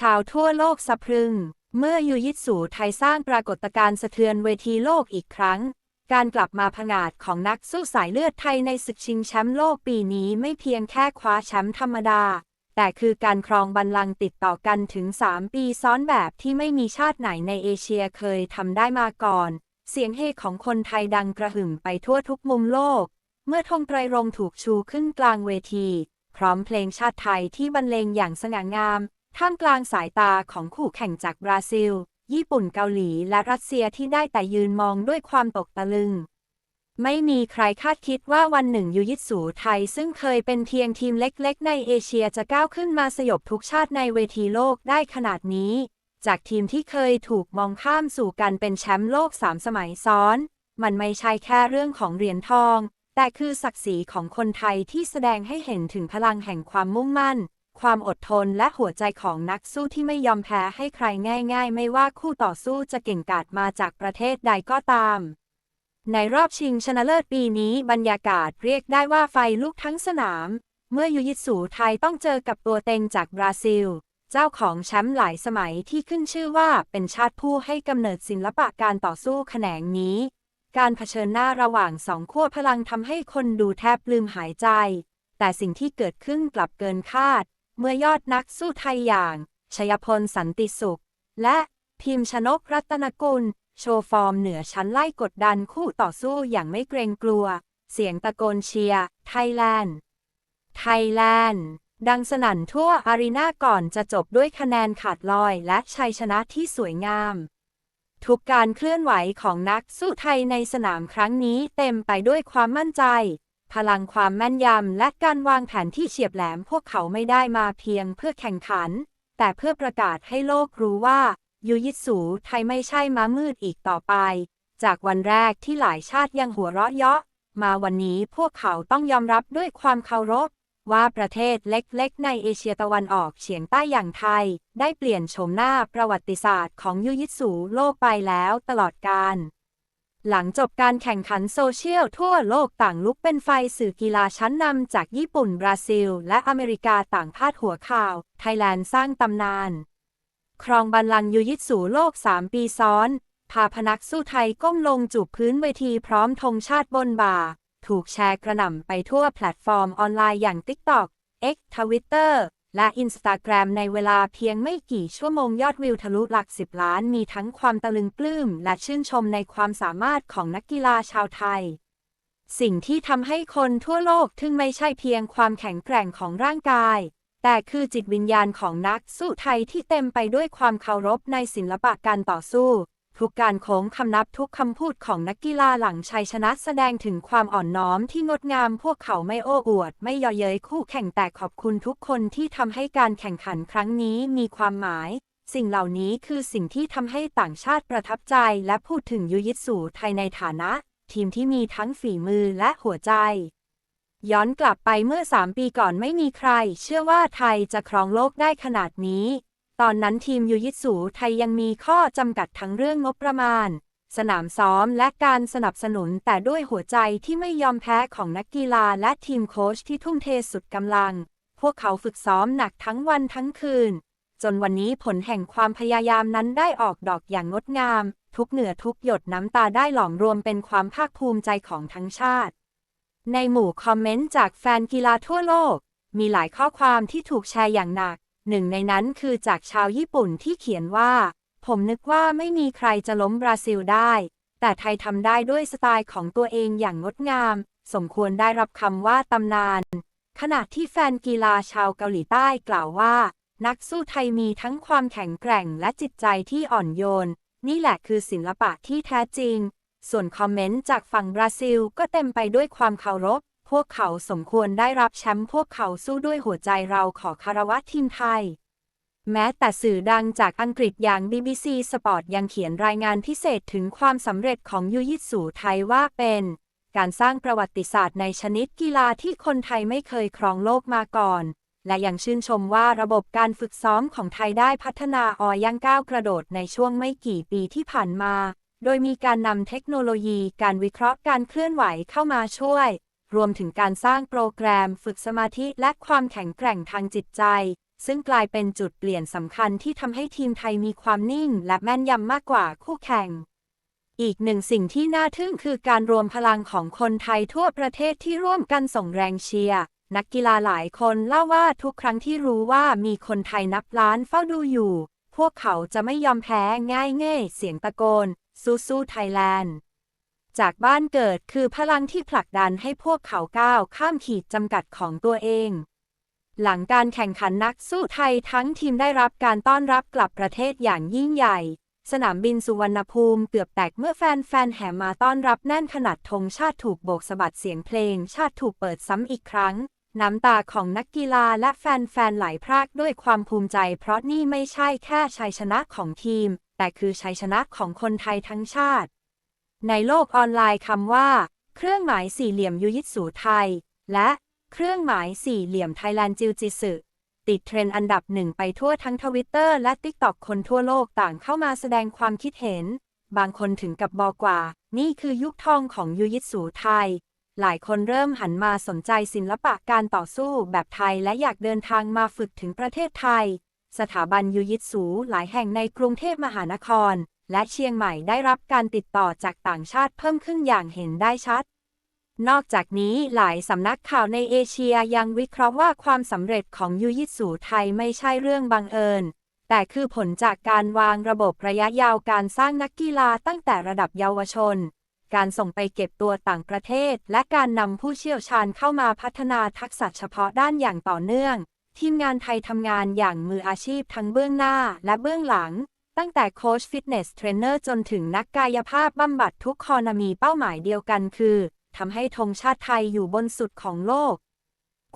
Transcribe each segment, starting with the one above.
ชาวทั่วโลกสะพรึง เมื่อยูยิตสูไทยสร้างปรากฏการณ์สะเทือนเวทีโลกอีกครั้ง การกลับมาผงาดของนักสู้สายเลือดไทยในศึกชิงแชมป์โลกปีนี้ไม่เพียงแค่คว้าแชมป์ธรรมดา แต่คือการครองบัลลังก์ติดต่อกันถึง 3 ปีซ้อนแบบที่ไม่มีชาติไหนในเอเชียเคยทำได้มาก่อน เสียงเฮของคนไทยดังกระหึ่มไปทั่วทุกมุมโลก เมื่อธงไตรรงถูกชูขึ้นกลางเวที พร้อมเพลงชาติไทยที่บรรเลงอย่างสง่างาม ท่ามกลางสายตาของคู่แข่งจากบราซิล ญี่ปุ่นเกาหลีและรัสเซียที่ได้แต่ยืนมองด้วยความตกตะลึง ไม่มีใครคาดคิดว่าวันหนึ่งยูยิตสูไทย ซึ่งเคยเป็นเพียงทีมเล็กๆ ในเอเชียจะก้าวขึ้นมาสยบทุกชาติในเวทีโลกได้ขนาดนี้ จากทีมที่เคยถูกมองข้ามสู่การเป็นแชมป์โลกสามสมัยซ้อน มันไม่ใช่แค่เรื่องของเหรียญทอง แต่คือศักดิ์ศรีของคนไทยที่แสดงให้เห็นถึงพลังแห่งความมุ่งมั่น ความอดทนและหัวใจของนักสู้ที่ไม่ยอมแพ้ให้ใครง่าย ๆ ไม่ว่าคู่ต่อสู้จะเก่งกาจมาจากประเทศใดก็ตาม ในรอบชิงชนะเลิศปีนี้บรรยากาศเรียกได้ว่าไฟลุกทั้งสนาม เมื่อยูยิตสูไทยต้องเจอกับตัวเต็งจากบราซิล เจ้าของแชมป์หลายสมัยที่ขึ้นชื่อว่าเป็นชาติผู้ให้กำเนิดศิลปะการต่อสู้แขนงนี้ การเผชิญหน้าระหว่างสองขั้วพลังทำให้คนดูแทบลืมหายใจ แต่สิ่งที่เกิดขึ้นกลับเกินคาด เมื่อยอดนักสู้ไทยอย่าง ชยพลสันติสุข และพิมพ์ชนกรัตนกุล โชว์ฟอร์มเหนือชั้นไล่กดดันคู่ต่อสู้อย่างไม่เกรงกลัว เสียงตะโกนเชียร์ไทยแลนด์ ไทยแลนด์ ดังสนั่นทั่วอารีนาก่อนจะจบด้วยคะแนนขาดลอยและชัยชนะที่สวยงาม ทุกการเคลื่อนไหวของนักสู้ไทยในสนามครั้งนี้เต็มไปด้วยความมั่นใจ พลังความแม่นยำและการวางแผนที่เฉียบแหลมพวกเขาไม่ได้มาเพียงเพื่อแข่งขัน แต่เพื่อประกาศให้โลกรู้ว่ายูยิตสูไทยไม่ใช่ม้ามืดอีกต่อไป จากวันแรกที่หลายชาติยังหัวเราะเยาะ มาวันนี้พวกเขาต้องยอมรับด้วยความเคารพ ว่าประเทศเล็กๆ ในเอเชียตะวันออกเฉียงใต้อย่างไทย ได้เปลี่ยนโฉมหน้าประวัติศาสตร์ของยูยิตสูโลกไปแล้วตลอดกาล หลังจบการแข่งขันโซเชียลทั่วโลกต่างลุกเป็นไฟสื่อกีฬาชั้นนำจากญี่ปุ่น บราซิล และอเมริกาต่างพาดหัวข่าว ไทยแลนด์สร้างตำนาน ครองบัลลังก์ยูยิตสูโลก 3 ปีซ้อน พาพนักสู้ไทยก้มลงจูบพื้นเวทีพร้อมธงชาติบนบ่า ถูกแชร์กระหน่ำไปทั่วแพลตฟอร์มออนไลน์อย่าง TikTok X Twitter และ Instagram ในเวลาเพียงไม่กี่ชั่วโมงยอดวิวทะลุหลัก 10 ล้านมีทั้งความตะลึงปลื้ม และชื่นชมในความสามารถของนักกีฬาชาวไทย สิ่งที่ทำให้คนทั่วโลกทึ่งไม่ใช่เพียงความแข็งแกร่งของร่างกาย แต่คือจิตวิญญาณของนักสู้ไทยที่เต็มไปด้วยความเคารพในศิลปะการต่อสู้ ทุกการโค้งคำนับทุกคำพูดของนักกีฬาหลังชัยชนะแสดงถึงความอ่อนน้อมที่งดงามพวกเขาไม่โอ้อวด ไม่เยอเย้ยคู่แข่งแต่ขอบคุณทุกคนที่ทำให้การแข่งขันครั้งนี้มีความหมาย สิ่งเหล่านี้คือสิ่งที่ทำให้ต่างชาติประทับใจและพูดถึงยูยิตสูไทยในฐานะ ทีมที่มีทั้งฝีมือและหัวใจ ย้อนกลับไปเมื่อ 3 ปีก่อนไม่มีใคร เชื่อว่าไทยจะครองโลกได้ขนาดนี้ ตอนนั้นทีมยูยิตสูไทยยังมีข้อจำกัดทั้งเรื่องงบประมาณ สนามซ้อมและการสนับสนุนแต่ด้วยหัวใจที่ไม่ยอมแพ้ของนักกีฬาและทีมโค้ชที่ทุ่มเทสุดกำลัง พวกเขาฝึกซ้อมหนักทั้งวันทั้งคืน จนวันนี้ผลแห่งความพยายามนั้นได้ออกดอกอย่างงดงาม ทุกเหนือทุกหยดน้ำตาได้หลอมรวมเป็นความภาคภูมิใจของทั้งชาติ ในหมู่คอมเมนต์จากแฟนกีฬาทั่วโลก มีหลายข้อความที่ถูกแชร์อย่างหนัก หนึ่งในนั้นคือจากชาวญี่ปุ่นที่เขียนว่า ผมนึกว่าไม่มีใครจะล้มบราซิลได้ แต่ไทยทำได้ด้วยสไตล์ของตัวเองอย่างงดงาม สมควรได้รับคำว่าตำนาน ขณะที่แฟนกีฬาชาวเกาหลีใต้กล่าวว่า นักสู้ไทยมีทั้งความแข็งแกร่งและจิตใจที่อ่อนโยน นี่แหละคือศิลปะที่แท้จริง ส่วนคอมเมนต์จากฝั่งบราซิลก็เต็มไปด้วยความเคารพ พวกเขาสมควรได้รับแชมป์พวกเขาสู้ด้วยหัวใจเราขอคารวะทีมไทย แม้แต่สื่อดังจากอังกฤษอย่าง BBC Sport ยังเขียนรายงานพิเศษถึงความสำเร็จของยูยิตสูไทยว่าเป็น การสร้างประวัติศาสตร์ในชนิดกีฬาที่คนไทยไม่เคยครองโลกมาก่อน และยังชื่นชมว่าระบบการฝึกซ้อมของไทยได้พัฒนาออยังก้าวกระโดดในช่วงไม่กี่ปีที่ผ่านมา โดยมีการนำเทคโนโลยีการวิเคราะห์การเคลื่อนไหวเข้ามาช่วย รวมถึงการสร้างโปรแกรมฝึกสมาธิและความแข็งแกร่งทางจิตใจ ซึ่งกลายเป็นจุดเปลี่ยนสำคัญที่ทำให้ทีมไทยมีความนิ่ง และแม่นยำมากกว่าคู่แข่ง อีกหนึ่งสิ่งที่น่าทึ่งคือการรวมพลังของคนไทยทั่วประเทศที่ร่วมกันส่งแรงเชียร์นักกีฬาหลายคนเล่าว่าทุกครั้งที่รู้ว่ามีคนไทยนับล้านเฝ้าดูอยู่ พวกเขาจะไม่ยอมแพ้ง่ายเง่เสียงตะโกนสู้สู้ไทยแลนด์ จากบ้านเกิดคือพลังที่ผลักดันให้พวกเขาก้าวข้ามขีดจำกัดของตัวเอง หลังการแข่งขันนักสู้ไทยทั้งทีมได้รับการต้อนรับกลับประเทศอย่างยิ่งใหญ่ สนามบินสุวรรณภูมิเกือบแตกเมื่อแฟนๆแห่มาต้อนรับแน่นขนาดธงชาติถูกโบกสะบัดเสียงเพลง ชาติถูกเปิดซ้ำอีกครั้ง น้ำตาของนักกีฬาและแฟนๆไหลพรากด้วยความภูมิใจ เพราะนี่ไม่ใช่แค่ชัยชนะของทีม แต่คือชัยชนะของคนไทยทั้งชาติ ในโลกออนไลน์คำว่า เครื่องหมายสี่เหลี่ยมยูยิตสูไทย และเครื่องหมายสี่เหลี่ยมไทยแลนด์จิวจิสึติดเทรนด์อันดับหนึ่งไปทั่วทั้งทวิตเตอร์และติ๊กต็อกคนทั่วโลกต่างเข้ามาแสดงความคิดเห็น บางคนถึงกับบอกว่า นี่คือยุคทองของยูยิตสูไทย หลายคนเริ่มหันมาสนใจศิลปะการต่อสู้แบบไทยและอยากเดินทางมาฝึกถึงประเทศไทย สถาบันยูยิตสูหลายแห่งในกรุงเทพมหานคร และเชียงใหม่ได้รับการติดต่อจากต่างชาติเพิ่มขึ้นอย่างเห็นได้ชัด นอกจากนี้หลายสำนักข่าวในเอเชียยังวิเคราะห์ว่าความสำเร็จของยูยิสูไทยไม่ใช่เรื่องบังเอิญ แต่คือผลจากการวางระบบระยะยาวการสร้างนักกีฬาตั้งแต่ระดับเยาวชน การส่งไปเก็บตัวต่างประเทศ และการนำผู้เชี่ยวชาญเข้ามาพัฒนาทักษะเฉพาะด้านอย่างต่อเนื่อง ทีมงานไทยทำงานอย่างมืออาชีพทั้งเบื้องหน้าและเบื้องหลัง ตั้งแต่โค้ชฟิตเนสเทรนเนอร์จนถึงนักกายภาพบำบัดทุกคนมีเป้าหมายเดียวกันคือทำให้ธงชาติไทยอยู่บนสุดของโลก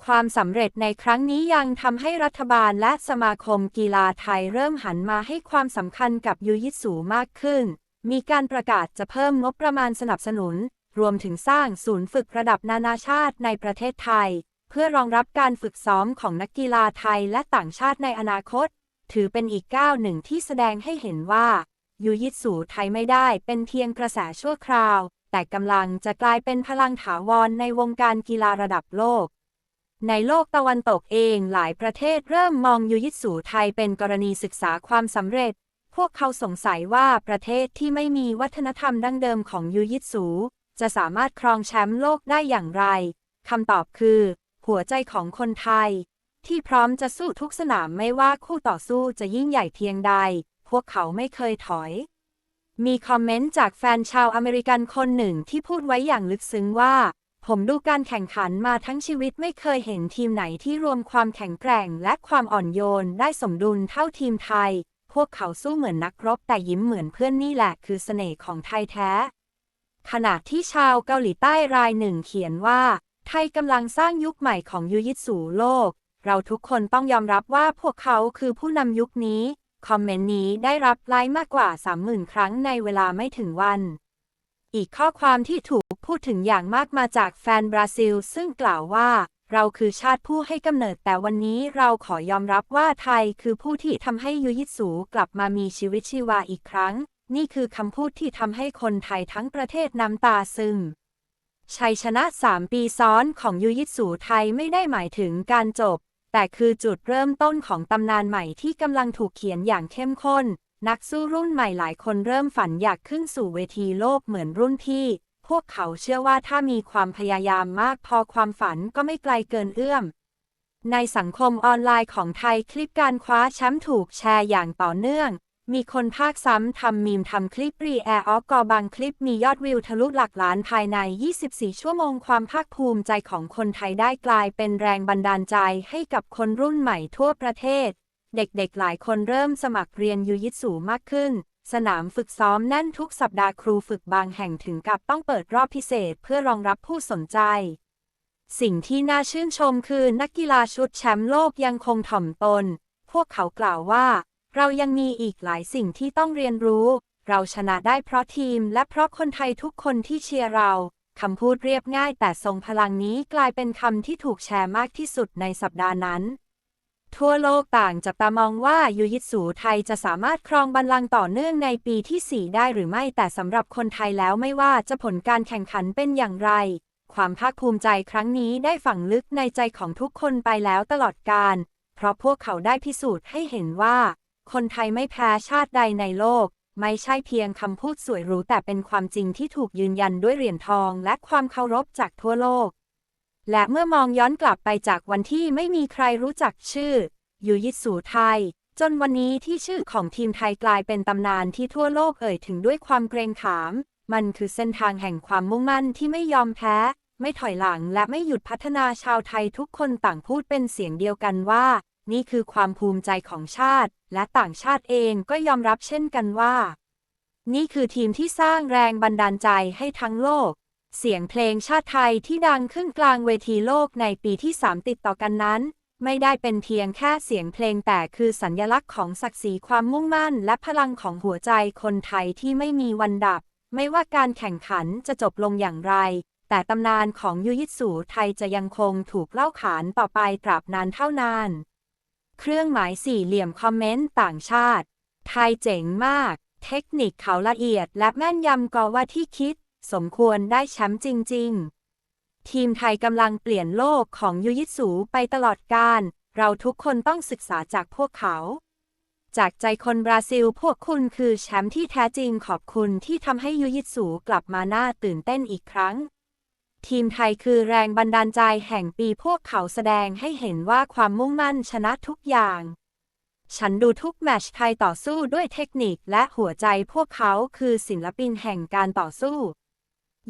ความสำเร็จในครั้งนี้ยังทำให้รัฐบาลและสมาคมกีฬาไทยเริ่มหันมาให้ความสำคัญกับยูยิสูมากขึ้น มีการประกาศจะเพิ่มงบประมาณสนับสนุน รวมถึงสร้างศูนย์ฝึกระดับนานาชาติในประเทศไทย เพื่อรองรับการฝึกซ้อมของนักกีฬาไทยและต่างชาติในอนาคต ถือเป็นอีกก้าวหนึ่งที่แสดงให้เห็นว่ายูยิตสูไทยไม่ได้เป็นเพียงกระแสชั่วคราว แต่กำลังจะกลายเป็นพลังถาวรในวงการกีฬาระดับโลก ในโลกตะวันตกเองหลายประเทศเริ่มมองยูยิตสูไทยเป็นกรณีศึกษาความสำเร็จ พวกเขาสงสัยว่าประเทศที่ไม่มีวัฒนธรรมดั้งเดิมของยูยิตสู จะสามารถครองแชมป์โลกได้อย่างไรคำตอบคือ หัวใจของคนไทย ที่พร้อมจะสู้ทุกสนามไม่ว่าคู่ต่อสู้จะยิ่งใหญ่เพียงใด พวกเขาไม่เคยถอย มีคอมเมนต์จากแฟนชาวอเมริกันคนหนึ่งที่พูดไว้อย่างลึกซึ้งว่า ผมดูการแข่งขันมาทั้งชีวิตไม่เคยเห็นทีมไหนที่รวมความแข็งแกร่งและความอ่อนโยนได้สมดุลเท่าทีมไทย พวกเขาสู้เหมือนนักรบแต่ยิ้มเหมือนเพื่อนนี่แหละคือเสน่ห์ของไทยแท้ ขณะที่ชาวเกาหลีใต้รายหนึ่งเขียนว่า ไทยกำลังสร้างยุคใหม่ของยูยิตสูโลก เราทุกคนต้องยอมรับว่าพวกเขาคือผู้นำยุคนี้ คอมเมนต์นี้ได้รับไลค์มากกว่า 30,000 ครั้งในเวลาไม่ถึงวัน อีกข้อความที่ถูกพูดถึงอย่างมากมาจากแฟนบราซิล ซึ่งกล่าวว่า เราคือชาติผู้ให้กำเนิดแต่วันนี้เราขอยอมรับว่าไทยคือผู้ที่ทำให้ยูยิสูกลับมามีชีวิตชีวาอีกครั้ง นี่คือคำพูดที่ทำให้คนไทยทั้งประเทศน้ำตาซึมชัยชนะ 3 ปีซ้อนของยูยิสูไทยไม่ได้หมายถึงการจบ แต่คือจุดเริ่มต้นของตำนานใหม่ที่กำลังถูกเขียนอย่างเข้มข้น นักสู้รุ่นใหม่หลายคนเริ่มฝันอยากขึ้นสู่เวทีโลกเหมือนรุ่นพี่ พวกเขาเชื่อว่าถ้ามีความพยายามมากพอความฝันก็ไม่ไกลเกินเอื้อม ในสังคมออนไลน์ของไทยคลิปการคว้าแชมป์ถูกแชร์อย่างต่อเนื่อง มีคนภาคซ้ำทำมีมทำคลิปรีแอร์ออกกอบางคลิปมียอดวิวทะลุหลักล้านภายใน 24 ชั่วโมงความภาคภูมิใจของคนไทยได้กลายเป็นแรงบันดาลใจให้กับคนรุ่นใหม่ทั่วประเทศ เด็กๆหลายคนเริ่มสมัครเรียนยูยิตสูมากขึ้น สนามฝึกซ้อมแน่นทุกสัปดาห์ครูฝึกบางแห่งถึงกับต้องเปิดรอบพิเศษเพื่อรองรับผู้สนใจสิ่งที่น่าชื่นชมคือนักกีฬาชุดแชมป์โลกยังคงถ่อมตน พวกเขากล่าวว่า เรายังมีอีกหลายสิ่งที่ต้องเรียนรู้ เราชนะได้เพราะทีม และเพราะคนไทยทุกคนที่เชียร์เราคำพูดเรียบง่ายแต่ทรงพลังนี้กลายเป็นคำที่ถูกแชร์มากที่สุดในสัปดาห์นั้น ทั่วโลกต่างจับตามองว่ายูยิตสูไทยจะสามารถครองบัลลังก์ต่อเนื่องในปีที่ 4 ได้หรือไม่แต่สำหรับคนไทยแล้วไม่ว่าจะผลการแข่งขันเป็นอย่างไร ความภาคภูมิใจครั้งนี้ได้ฝังลึกในใจของทุกคนไปแล้วตลอดกาลเพราะพวกเขาได้พิสูจน์ให้เห็นว่า คนไทยไม่แพ้ชาติใดในโลก ไม่ใช่เพียงคำพูดสวยหรูแต่เป็นความจริงที่ถูกยืนยันด้วยเหรียญทองและความเคารพจากทั่วโลก และเมื่อมองย้อนกลับไปจากวันที่ไม่มีใครรู้จักชื่อ ยูยิสูไทย จนวันนี้ที่ชื่อของทีมไทยกลายเป็นตำนานที่ทั่วโลกเอ่ยถึงด้วยความเกรงขาม มันคือเส้นทางแห่งความมุ่งมั่นที่ไม่ยอมแพ้ ไม่ถอยหลังและไม่หยุดพัฒนาชาวไทยทุกคนต่างพูดเป็นเสียงเดียวกันว่า นี่คือความภูมิใจของชาติ และต่างชาติเองก็ยอมรับเช่นกันว่า นี่คือทีมที่สร้างแรงบันดาลใจให้ทั้งโลก เสียงเพลงชาติไทยที่ดังขึ้นกลางเวทีโลกในปีที่ 3 ติดต่อกันนั้น ไม่ได้เป็นเพียงแค่เสียงเพลงแต่คือสัญญลักษณ์ของศักดิ์ศรีความมุ่งมั่น และพลังของหัวใจคนไทยที่ไม่มีวันดับ ไม่ว่าการแข่งขันจะจบลงอย่างไรแต่ตำนานของยูยิตสูไทยจะยังคงถูกเล่าขานต่อไปตราบนานเท่านาน เครื่องหมายสี่เหลี่ยมคอมเมนต์ต่างชาติ ไทยเจ๋งมาก เทคนิคเขาละเอียดและแม่นยำกว่าที่คิด สมควรได้แชมป์จริง ๆ ทีมไทยกำลังเปลี่ยนโลกของยูยิสูไปตลอดกาลเราทุกคนต้องศึกษาจากพวกเขา จากใจคนบราซิลพวกคุณคือแชมป์ที่แท้จริงขอบคุณที่ทำให้ยูยิสูกลับมาหน่าตื่นเต้นอีกครั้ง ทีมไทยคือแรงบันดาลใจแห่งปีพวกเขาแสดงให้เห็นว่าความมุ่งมั่นชนะทุกอย่าง ฉันดูทุกแมตช์ไทยต่อสู้ด้วยเทคนิคและหัวใจพวกเขาคือศิลปินแห่งการต่อสู้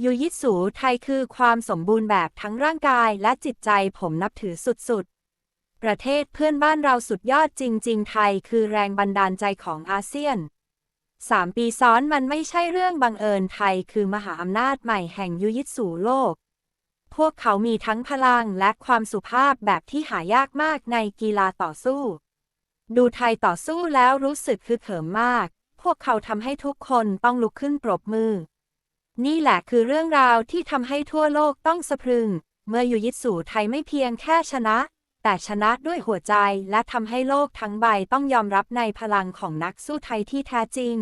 ยูยิสูไทยคือความสมบูรณ์แบบทั้งร่างกายและจิตใจผมนับถือสุดๆ ประเทศเพื่อนบ้านเราสุดยอดจริง ๆ ไทยคือแรงบันดาลใจของอาเซียนสามปีซ้อนมันไม่ใช่เรื่องบังเอิญไทยคือมหาอำนาจใหม่แห่งยูยิสูโลก พวกเขามีทั้งพลังและความสุภาพแบบที่หายากมากในกีฬาต่อสู้ ดูไทยต่อสู้แล้วรู้สึกคือเขิมมาก พวกเขาทำให้ทุกคนต้องลุกขึ้นปรบมือ นี่แหละคือเรื่องราวที่ทำให้ทั่วโลกต้องสะพรึง เมื่อยูยิตสูไทยไม่เพียงแค่ชนะ แต่ชนะด้วยหัวใจและทำให้โลกทั้งใบต้องยอมรับในพลังของนักสู้ไทยที่แท้จริง